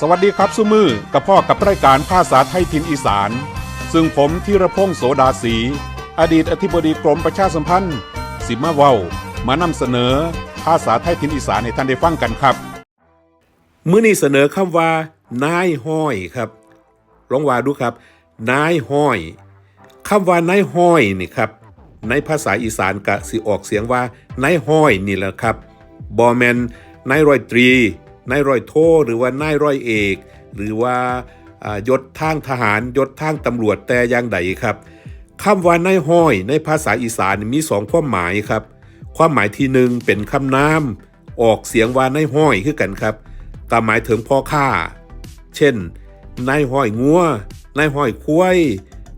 สวัสดีครับสุมือกับพ่อกับรายการภาษาไทยถิ่นอีสาน ซึ่งผมธีรพงศ์โสดาสี อดีตอธิบดีกรมประชาสัมพันธ์ สิมาเว้ามานำเสนอ ภาษาไทยถิ่นอีสานให้ท่านได้ฟังกันครับ มื้อนี้เสนอคำว่า นายห้อยครับ ลองว่าดูครับ นายห้อยคำว่านายห้อยนี่ครับ ในภาษาอีสานกะสิออกเสียงว่านายห้อยนี่แหละครับบอแมนนายรอยตรี นายร้อยโทหรือว่านายร้อยเอก หรือว่ายศทางทหารยศทางตำรวจแต่อย่างใดครับคำว่านายห้อยในภาษาอีสานมีสองความหมายครับ ความหมายที่หนึ่งเป็นคำนามออกเสียงว่านายห้อยคือกันครับก็หมายถึงพ่อข้า เช่นนายห้อยงัวนายห้อยควาย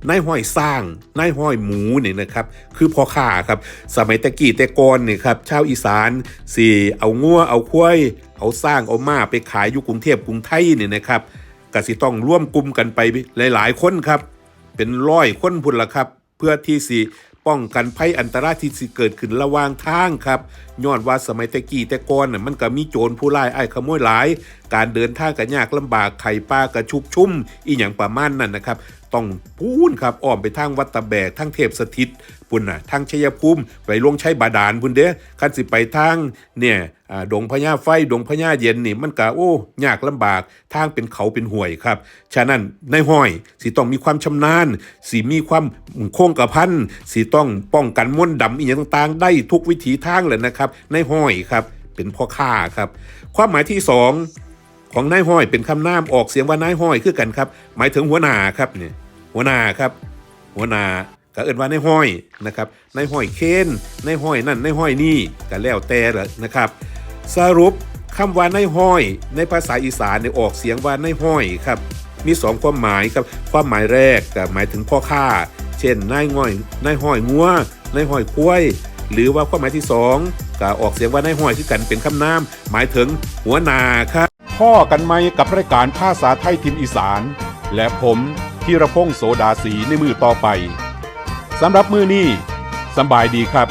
นายห้อยสร้างนายห้อยหมูเนี่ยนะครับ คือพ่อข้าครับ สมัยตะกี้แต่ก่อนเนี่ยครับชาวอีสานสี่เอางัวเอาควาย เอาสร้างเอามาไปขายอยู่กรุงเทพกรุงไทยเนี่ยนะครับก็สิต้องร่วมกลุ่มกันไปหลาย ๆ คนครับ เป็นร้อยคนพุ่นละครับ เพื่อที่สิป้องกันภัยอันตรายที่สิเกิดขึ้นระหว่างทางครับย้อนว่าสมัยต่กี้แต่ก่อนน่ะมันก็มีโจรผู้ร้ายไอ้ขโมยหลาย การเดินทางก็ยากลำบากไข่ปลากระชุบชุ่มอีหยังประมาณนั้นนะครับต้องพูนครับอ้อมไปทางวัดตะแบกทางเทพสถิตปุ่นน่ะทางชัยภูมิไปลงใช้บาดาลพุ่นเด้คันสิไปทางเนี่ยอ่าดงพญาไฟดงพญาเย็นนี่มันก็โอ้ยากลำบากทางเป็นเขาเป็นห่วยครับ ฉะนั้นในห้อยสิต้องมีความชำนาญสิมีความโค้งกระพันสิต้องป้องกันมนต์ดำอีกอย่างต่างๆ ได้ทุกวิถีทางเลยนะครับ ในห้อยครับเป็นพ่อข้าครับ ความหมายที่สอง ของนายห้อยเป็นคำนามออกเสียงว่านายห้อยคือกันครับ หมายถึงหัวหน้าครับเนี่ยหัวหน้าครับ หัวหน้าก็เอิ้นว่านายห้อยนะครับนายห้อยเคนนายห้อยนั่นนายห้อยนี่ก็แล้วแต่ละนะครับ สรุปคำว่านายห้อย ในภาษาอีสานเนี่ยออกเสียงว่านายห้อยครับมีสองความหมายครับความหมายแรกก็หมายถึงพ่อข้า เช่นนายง่อยนายห้อยงัวนายห้อยควย หรือว่าความหมายที่สองก็ออกเสียงว่านายห้อยคือกันเป็นคำนามหมายถึงหัวหน้าครับ พ่อกันไหมกับรายการภาษาไทยทิมอีสาน และผมธีรพงศ์โสดาสีในมือต่อไปสำหรับมือนี้สบายดีครับ